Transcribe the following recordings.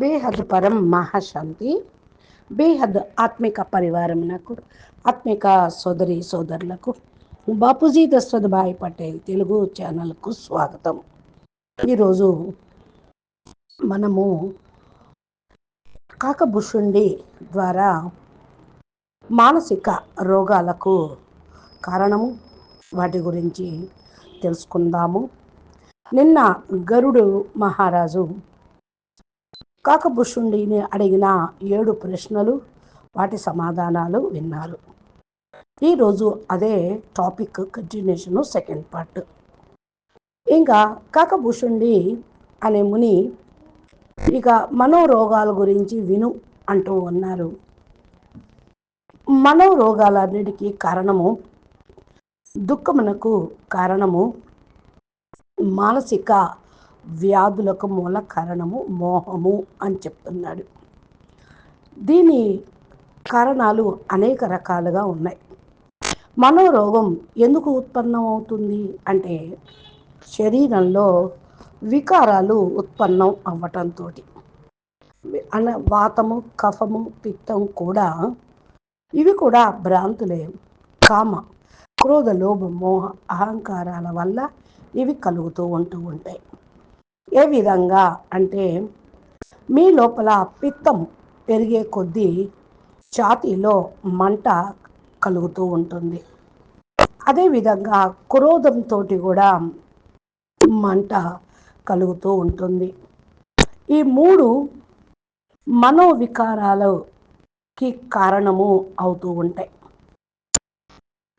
బేహద్ పరం మహాశాంతి బేహద్ ఆత్మిక పరివారమునకు ఆత్మిక సోదరి సోదరులకు బాపూజీ దశరథ్ భాయ్ పటేల్ తెలుగు ఛానల్కు స్వాగతం. ఈరోజు మనము కాకభుషుండి ద్వారా మానసిక రోగాలకు కారణము వాటి గురించి తెలుసుకుందాము. నిన్న గరుడు మహారాజు కాకభుషుండిని అడిగిన ఏడు ప్రశ్నలు వాటి సమాధానాలు విన్నారు. ఈరోజు అదే టాపిక్ కంటిన్యూషన్ సెకండ్ పార్ట్. ఇంకా కాకభూషుండి అనే ముని ఇక మనోరోగాల గురించి విను అంటూ ఉన్నారు. మనోరోగాలన్నిటికీ కారణము దుఃఖమునకు కారణము మానసిక వ్యాధులకు మూల కారణము మోహము అని చెప్తున్నాడు. దీని కారణాలు అనేక రకాలుగా ఉన్నాయి. మనోరోగం ఎందుకు ఉత్పన్నం అవుతుంది అంటే శరీరంలో వికారాలు ఉత్పన్నం అవ్వటంతో అన వాతము కఫము పిత్తం కూడా ఇవి కూడా భ్రాంతులే. కామ క్రోధ లోభ మోహ అహంకారాల వల్ల ఇవి కలుగుతూ ఉంటూ ఉంటాయి. ఏ విధంగా అంటే మీ లోపల పిత్తం పెరిగే కొద్దీ ఛాతీలో మంట కలుగుతూ ఉంటుంది. అదేవిధంగా క్రోధంతో కూడా మంట కలుగుతూ ఉంటుంది. ఈ మూడు మనోవికారాలకి కారణము అవుతూ ఉంటాయి.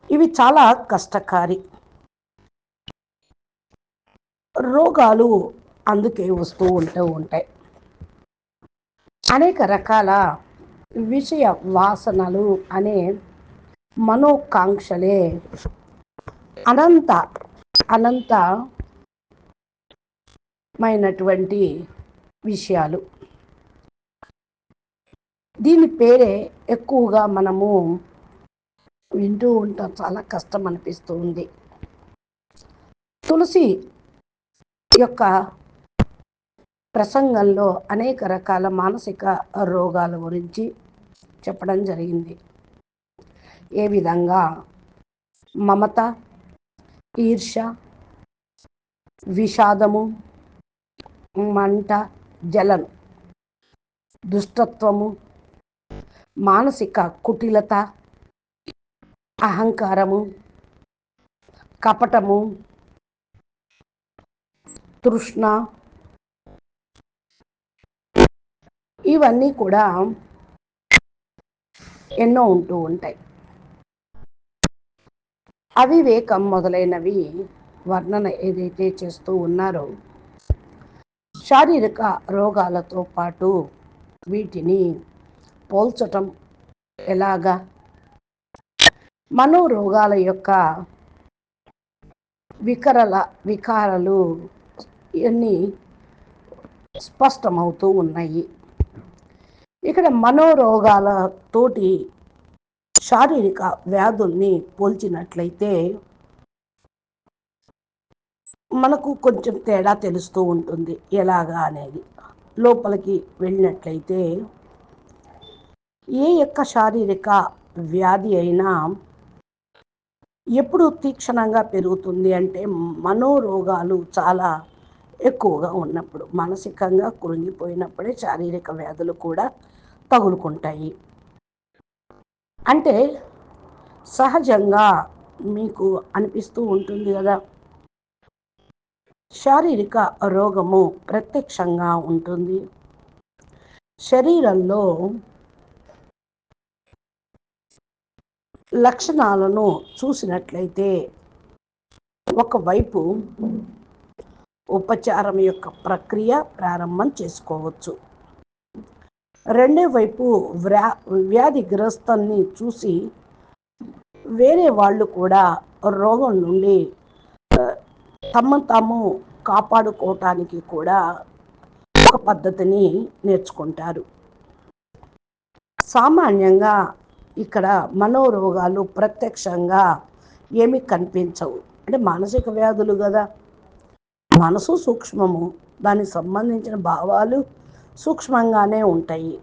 ఇవి చాలా కష్టకారి. రోగాలు అందుకే వస్తూ ఉంటూ ఉంటాయి. అనేక రకాల విషయ వాసనలు అనే మనోకాంక్షలే అనంత అనంతమైనటువంటి విషయాలు. దీని పేరే ఎక్కువగా మనము వింటూ ఉంటాం. చాలా కష్టం అనిపిస్తుంది తులసి యొక్క ప్రసంగంలో అనేక రకాల మానసిక రోగాల గురించి చెప్పడం జరిగింది. ఏ విధంగా? మమత ఈర్ష విషాదము మంట జలం దుష్టత్వము మానసిక కుటిలత అహంకారము కపటము తృష్ణ ఇవన్నీ కూడా ఎన్నో ఉంటూ ఉంటాయి. అవివేకం మొదలైనవి వర్ణన ఏదైతే చేస్తూ ఉన్నారో శారీరక రోగాలతో పాటు వీటిని పోల్చటం ఎలాగా? మనోరోగాల యొక్క వికరల వికారాలు ఇవన్నీ స్పష్టమవుతూ ఉన్నాయి. ఇక్కడ మనోరోగాలతోటి శారీరక వ్యాధుల్ని పోల్చినట్లయితే మనకు కొంచెం తేడా తెలుస్తూ ఉంటుంది. ఎలాగా అనేది. లోపలికి వెళ్ళినట్లయితే ఏ యొక్క శారీరక వ్యాధి అయినా ఎప్పుడు తీక్షణంగా పెరుగుతుంది అంటే మనోరోగాలు చాలా ఎక్కువగా ఉన్నప్పుడు మానసికంగా కృంగిపోయినప్పుడే శారీరక వ్యాధులు కూడా తగులుకుంటాయి అంటే సహజంగా మీకు అనిపిస్తూ ఉంటుంది కదా. శారీరక రోగము ప్రత్యక్షంగా ఉంటుంది. శరీరంలో లక్షణాలను చూసినట్లయితే ఒకవైపు ఉపచారం యొక్క ప్రక్రియ ప్రారంభం చేసుకోవచ్చు. రెండో వైపు వ్యా వ్యాధిగ్రస్తాన్ని చూసి వేరే వాళ్ళు కూడా రోగం నుండి తమ తాము కాపాడుకోవటానికి కూడా ఒక పద్ధతిని నేర్చుకుంటారు. సామాన్యంగా ఇక్కడ మనోరోగాలు ప్రత్యక్షంగా ఏమి కనిపించవు. అంటే మానసిక వ్యాధులు కదా. మనసు సూక్ష్మము. దానికి సంబంధించిన భావాలు సూక్ష్మంగానే ఉంటాయి.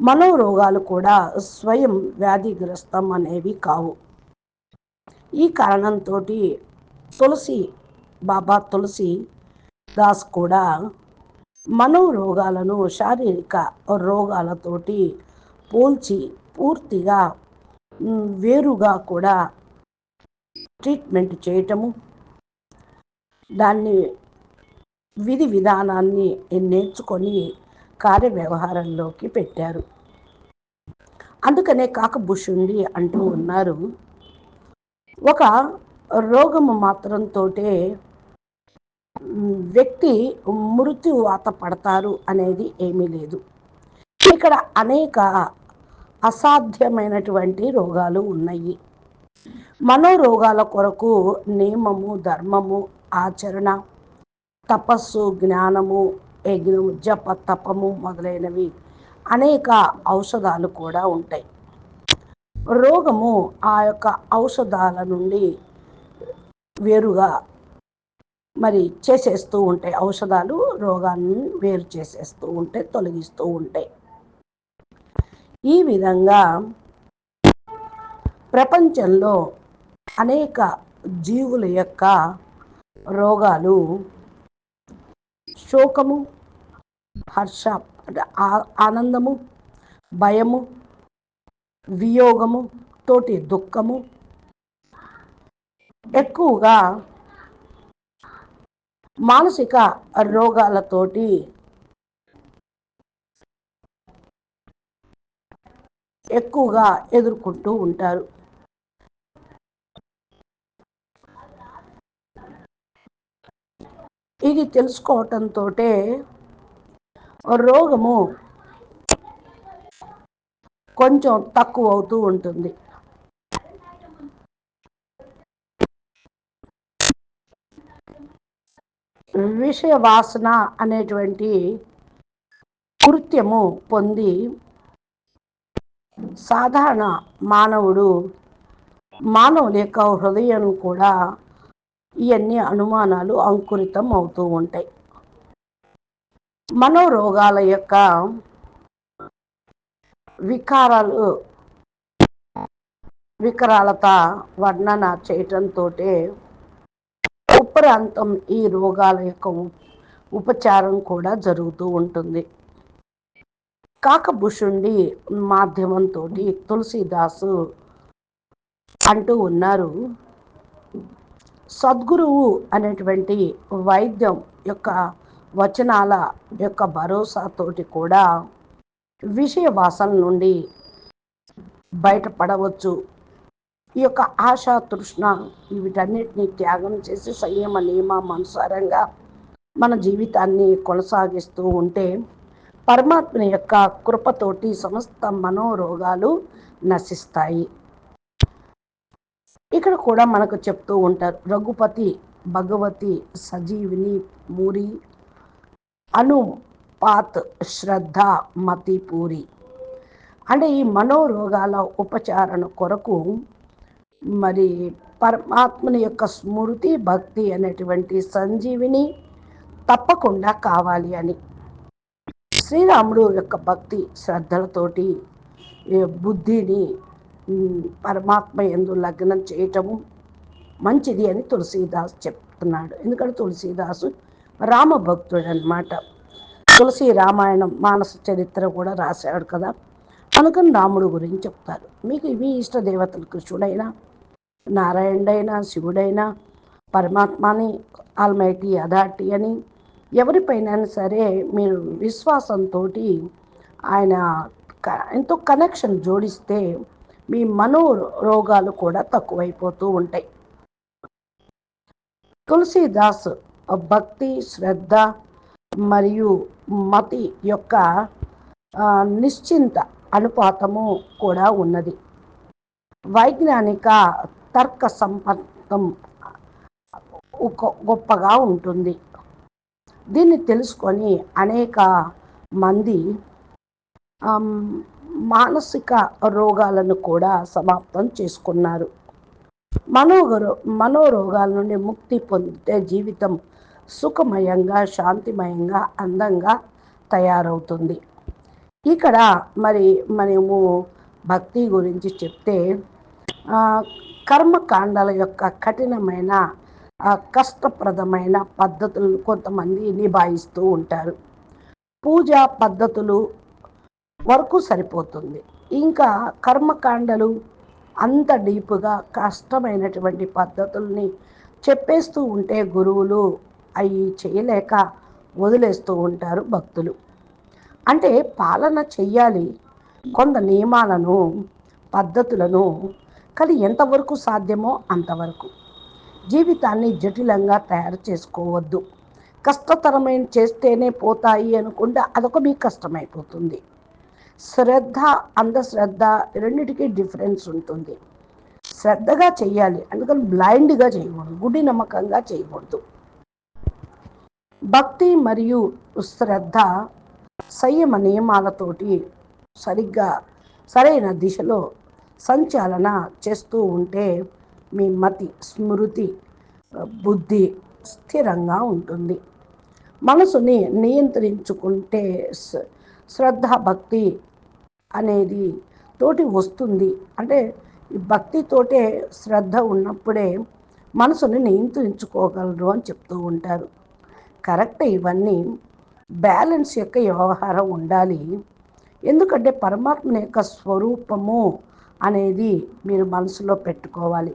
మనోరోగాలు కూడా స్వయం వ్యాధిగ్రస్తం అనేవి కావు. ఈ కారణంతో తులసి బాబా తులసి దాస్ కూడా మనోరోగాలను శారీరక రోగాలతోటి పోల్చి పూర్తిగా వేరుగా కూడా ట్రీట్మెంట్ చేయటము దాన్ని విధి విధానాన్ని నేర్చుకొని కార్యవ్యవహారంలోకి పెట్టారు. అందుకనే కాకభుషుండి అంటూ ఉన్నారు. ఒక రోగము మాత్రంతో వ్యక్తి మృత్యువాత పడతారు అనేది ఏమీ లేదు. ఇక్కడ అనేక అసాధ్యమైనటువంటి రోగాలు ఉన్నాయి. మనోరోగాల కొరకు నియమము ధర్మము ఆచరణ తపస్సు జ్ఞానము యజ్ఞము జప తపము మొదలైనవి అనేక ఔషధాలు కూడా ఉంటాయి. రోగము ఆ యొక్క ఔషధాల నుండి వేరుగా మరి చేసేస్తూ ఉంటాయి. ఔషధాలు రోగాన్ని వేరు చేసేస్తూ ఉంటాయి తొలగిస్తూ ఉంటాయి. ఈ విధంగా ప్రపంచంలో అనేక జీవుల యొక్క రోగాలు శోకము హర్ష అంటే ఆనందము భయము వియోగము తోటి దుఃఖము. ఎక్కువగా మానసిక రోగాలతోటి ఎక్కువగా ఎదుర్కొంటూ ఉంటారు. ఇది తెలుసుకోవటంతో రోగము కొంచెం తక్కువ అవుతూ ఉంటుంది. విషయ వాసన అనేటువంటి కృత్యము పొంది సాధారణ మానవుడు మానవుని యొక్క హృదయం కూడా ఇవన్నీ అనుమానాలు అంకురితం అవుతూ ఉంటాయి. మనోరోగాల యొక్క వికారాలు వికరాలత వర్ణన చేయటంతో ఉపరాంతం ఈ రోగాల యొక్క ఉపచారం కూడా జరుగుతూ ఉంటుంది. కాకభుషుండి మాధ్యమంతో తులసిదాసు అంటూ ఉన్నారు. సద్గురువు అనేటువంటి వైద్యం యొక్క వచనాల యొక్క భరోసాతోటి కూడా విషయ వాసన నుండి బయటపడవచ్చు. ఈ యొక్క ఆశ తృష్ణ వీటన్నిటిని త్యాగం చేసి సంయమ నియమం అనుసారంగా మన జీవితాన్ని కొనసాగిస్తూ ఉంటే పరమాత్మ యొక్క కృపతోటి సమస్త మనోరోగాలు నశిస్తాయి. ఇక్కడ కూడా మనకు చెప్తూ ఉంటారు రఘుపతి భగవతి సజీవిని మూరి అను పాత్ శ్రద్ధ మతి పూరి అంటే ఈ మనోరోగాల ఉపచారణ కొరకు మరి పరమాత్మని యొక్క స్మృతి భక్తి అనేటువంటి సంజీవిని తప్పకుండా కావాలి అని. శ్రీరాముడు యొక్క భక్తి శ్రద్ధలతోటి బుద్ధిని పరమాత్మ ఎందు లగ్నం చేయటము మంచిది అని తులసీదాస్ చెప్తున్నాడు. ఎందుకంటే తులసీదాసు రామభక్తుడు అనమాట తులసి రామాయణం మానస చరిత్ర కూడా రాశాడు కదా. అనుకుని రాముడు గురించి చెప్తారు. మీకు ఇవి ఇష్ట దేవతలు కృష్ణుడైనా నారాయణుడైనా శివుడైనా పరమాత్మని ఆల్మైటీ అధార్టీ అని ఎవరిపైన సరే మీరు విశ్వాసంతో ఆయన ఎంతో కనెక్షన్ జోడిస్తే మీ మనో రోగాలు కూడా తక్కువైపోతూ ఉంటాయి. తులసీదాస్ భక్తి శ్రద్ధ మరియు మతి యొక్క నిశ్చింత అనుపాతము కూడా ఉన్నది. వైజ్ఞానిక తర్క సంపన్నం గొప్పగా ఉంటుంది. దీన్ని తెలుసుకొని అనేక మంది మానసిక రోగాలను కూడా సమాప్తం చేసుకున్నారు. మనోగరో మనోరోగాల నుండి ముక్తి పొందితే జీవితం సుఖమయంగా శాంతిమయంగా అందంగా తయారవుతుంది. ఇక్కడ మరి మనము భక్తి గురించి చెప్తే కర్మకాండాల యొక్క కఠినమైన కష్టప్రదమైన పద్ధతులను కొంతమంది నిభాయిస్తూ ఉంటారు. పూజా పద్ధతులు వరకు సరిపోతుంది. ఇంకా కర్మకాండలు అంత డీప్గా కష్టమైనటువంటి పద్ధతుల్ని చెప్పేస్తూ ఉంటే గురువులు అవి చేయలేక వదిలేస్తూ ఉంటారు భక్తులు. అంటే పాలన చెయ్యాలి. కొంత నియమాలను పద్ధతులను కానీ ఎంతవరకు సాధ్యమో అంతవరకు. జీవితాన్ని జటిలంగా తయారు చేసుకోవద్దు. కష్టతరమైన చేస్తేనే పోతాయి అనుకుంటే అదొక మీకు కష్టమైపోతుంది. శ్రద్ధ అంధశ్రద్ధ రెండింటికి డిఫరెన్స్ ఉంటుంది. శ్రద్ధగా చేయాలి అందుకని బ్లైండ్గా చేయకూడదు గుడి నమ్మకంగా చేయకూడదు. భక్తి మరియు శ్రద్ధ సంయమ నియమాలతోటి సరిగ్గా సరైన దిశలో సంచాలన చేస్తూ ఉంటే మీ మతి స్మృతి బుద్ధి స్థిరంగా ఉంటుంది. మనసుని నియంత్రించుకుంటే శ్రద్ధ భక్తి అనేది తోటి వస్తుంది. అంటే ఈ భక్తితోటే శ్రద్ధ ఉన్నప్పుడే మనసుని నియంత్రించుకోగలరు అని చెప్తూ ఉంటారు. కరెక్ట్ ఇవన్నీ బ్యాలెన్స్ యొక్క వ్యవహారం ఉండాలి. ఎందుకంటే పరమాత్మ యొక్క స్వరూపము అనేది మీరు మనసులో పెట్టుకోవాలి.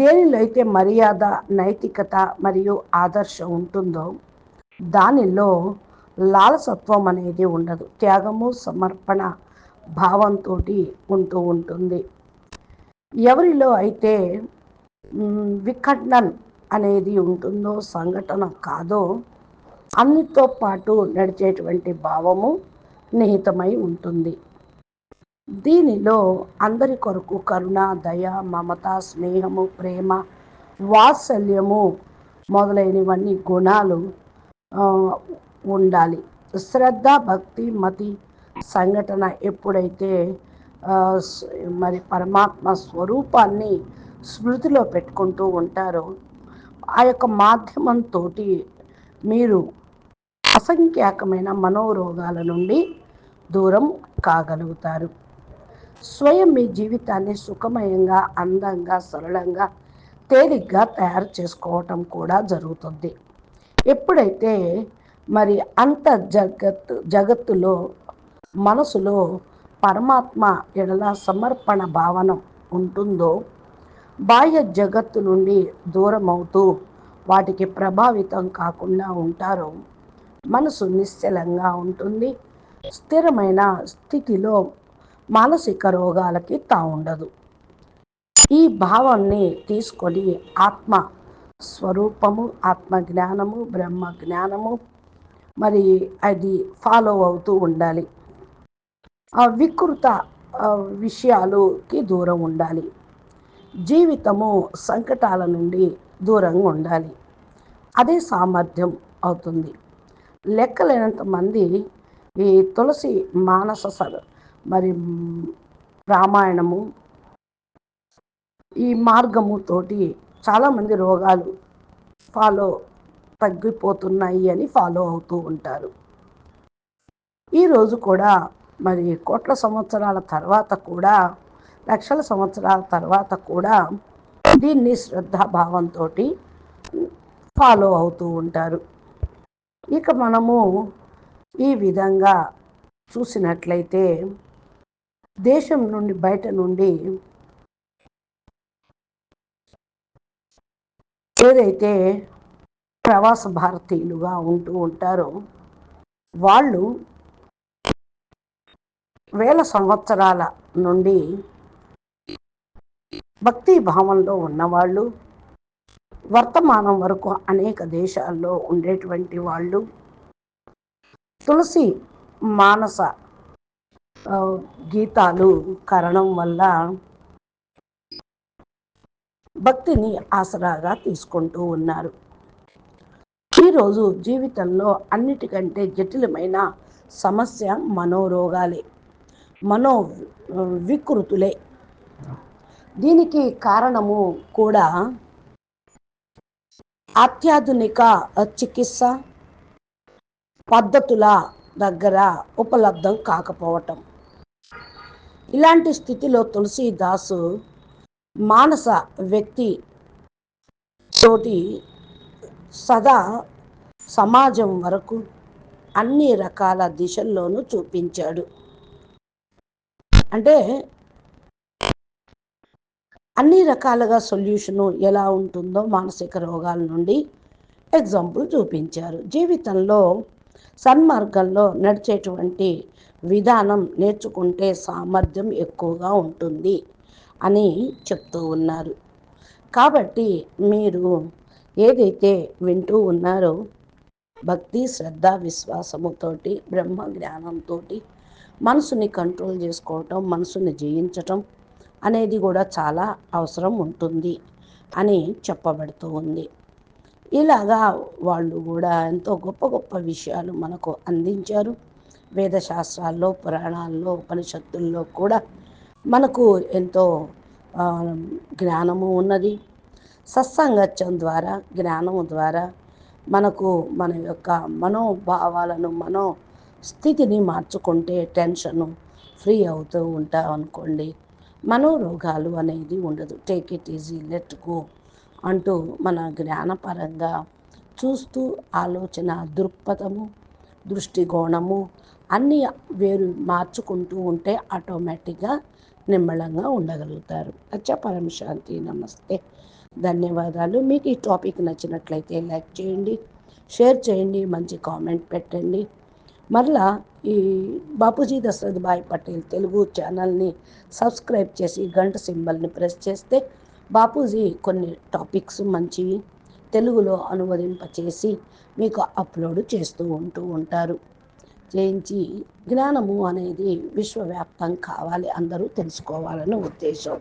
దేనిలో అయితే మర్యాద నైతికత మరియు ఆదర్శం ఉంటుందో దానిలో లాలసత్వం అనేది ఉండదు. త్యాగము సమర్పణ భావంతో ఉంటూ ఉంటుంది. ఎవరిలో అయితే విఖండన్ అనేది ఉంటుందో సంఘటన కాదో అన్నితో పాటు నడిచేటువంటి భావము నిహితమై ఉంటుంది. దీనిలో అందరి కొరకు కరుణ దయ మమత స్నేహము ప్రేమ వాత్సల్యము మొదలైనవన్నీ గుణాలు ఉండాలి. శ్రద్ధ భక్తి మతి సంఘటన ఎప్పుడైతే మరి పరమాత్మ స్వరూపాన్ని స్మృతిలో పెట్టుకుంటూ ఉంటారో ఆ యొక్క మాధ్యమంతో మీరు అసంఖ్యాకమైన మనోరోగాల నుండి దూరం కాగలుగుతారు. స్వయం మీ జీవితాన్ని సుఖమయంగా అందంగా సరళంగా తేలిగ్గా తయారు చేసుకోవటం కూడా జరుగుతుంది. ఎప్పుడైతే మరి అంత జగత్ జగత్తులో మనసులో పరమాత్మ ఎడల సమర్పణ భావన ఉంటుందో బాహ్య జగత్తు నుండి దూరం అవుతూ వాటికి ప్రభావితం కాకుండా ఉంటారో మనసు నిశ్చలంగా ఉంటుంది. స్థిరమైన స్థితిలో మానసిక రోగాలకి తా ఉండదు ఈ భావాన్ని తీసుకొని ఆత్మ స్వరూపము ఆత్మ జ్ఞానము బ్రహ్మ జ్ఞానము మరి అది ఫాలో అవుతూ ఉండాలి. ఆ వికృత విషయాలుకి దూరం ఉండాలి. జీవితము సంకటాల నుండి దూరంగా ఉండాలి. అదే సామర్థ్యం అవుతుంది. లెక్కలేనంత మంది ఈ తులసి మానస మరి రామాయణము ఈ మార్గము తోటి చాలామంది రోగాలు ఫాలో తగ్గిపోతున్నాయి అని ఫాలో అవుతూ ఉంటారు. ఈరోజు కూడా మరి కోట్ల సంవత్సరాల తర్వాత కూడా లక్షల సంవత్సరాల తర్వాత కూడా దీన్ని శ్రద్ధాభావంతో ఫాలో అవుతూ ఉంటారు. ఇక మనము ఈ విధంగా చూసినట్లయితే దేశం నుండి బయట నుండి ఏదైతే ప్రవాస భారతీయులుగా ఉంటూ ఉంటారో వాళ్ళు వేల సంవత్సరాల నుండి భక్తి భావంలో ఉన్నవాళ్ళు వర్తమానం వరకు అనేక దేశాల్లో ఉండేటువంటి వాళ్ళు. తులసి మానస గీతాలు కరణం వల్ల భక్తిని ఆసరాగా తీసుకుంటూ ఉన్నారు. ఈరోజు జీవితంలో అన్నిటికంటే జటిలమైన సమస్య మనోరోగాలే మనో వికృతులే దీనికి కారణము కూడా అత్యాధునిక చికిత్స పద్ధతుల దగ్గర ఉపలబ్ధం కాకపోవటం. ఇలాంటి స్థితిలో తులసీదాసు మానస వ్యక్తి తోటి సదా సమాజం వరకు అన్ని రకాల దిశల్లోనూ చూపించాడు. అంటే అన్ని రకాలుగా సొల్యూషను ఎలా ఉంటుందో మానసిక రోగాల నుండి ఎగ్జాంపుల్ చూపించారు. జీవితంలో సన్మార్గంలో నడిచేటువంటి విధానం నేర్చుకుంటే సామర్థ్యం ఎక్కువగా ఉంటుంది అని చెప్తూ ఉన్నారు. కాబట్టి మీరు ఏదైతే వింటూ ఉన్నారో భక్తి శ్రద్ధ విశ్వాసముతోటి బ్రహ్మ జ్ఞానంతో మనసుని కంట్రోల్ చేసుకోవటం మనసుని జయించటం అనేది కూడా చాలా అవసరం ఉంటుంది అని చెప్పబడుతూ ఉంది. ఇలాగా వాళ్ళు కూడా ఎంతో గొప్ప గొప్ప విషయాలు మనకు అందించారు. వేదశాస్త్రాల్లో పురాణాల్లో ఉపనిషత్తుల్లో కూడా మనకు ఎంతో జ్ఞానము ఉన్నది. సత్సంగత్యం ద్వారా జ్ఞానము ద్వారా మనకు మన యొక్క మనోభావాలను మనో స్థితిని మార్చుకుంటే టెన్షన్ ఫ్రీ అవుతూ ఉంటాం అనుకోండి. మనోరోగాలు అనేది ఉండదు. Take it easy let go అంటూ మన జ్ఞానపరంగా చూస్తూ ఆలోచన దృక్పథము దృష్టికోణము అన్నీ వేరు మార్చుకుంటూ ఉంటే ఆటోమేటిక్గా నిమ్మళంగా ఉండగలుగుతారు. అచ్చ పరమశాంతి నమస్తే. ధన్యవాదాలు. మీకు ఈ టాపిక్ నచ్చినట్లయితే లైక్ చేయండి షేర్ చేయండి మంచి కామెంట్ పెట్టండి. మరలా ఈ బాపూజీ దశరథ్ భాయ్ పటేల్ తెలుగు ఛానల్ని సబ్స్క్రైబ్ చేసి గంట సింబల్ని ప్రెస్ చేస్తే బాపూజీ కొన్ని టాపిక్స్ మంచివి తెలుగులో అనువదింపచేసి మీకు అప్లోడ్ చేస్తూ ఉంటూ ఉంటారు. చేయించి జ్ఞానము అనేది విశ్వవ్యాప్తం కావాలి అందరూ తెలుసుకోవాలని ఉద్దేశం.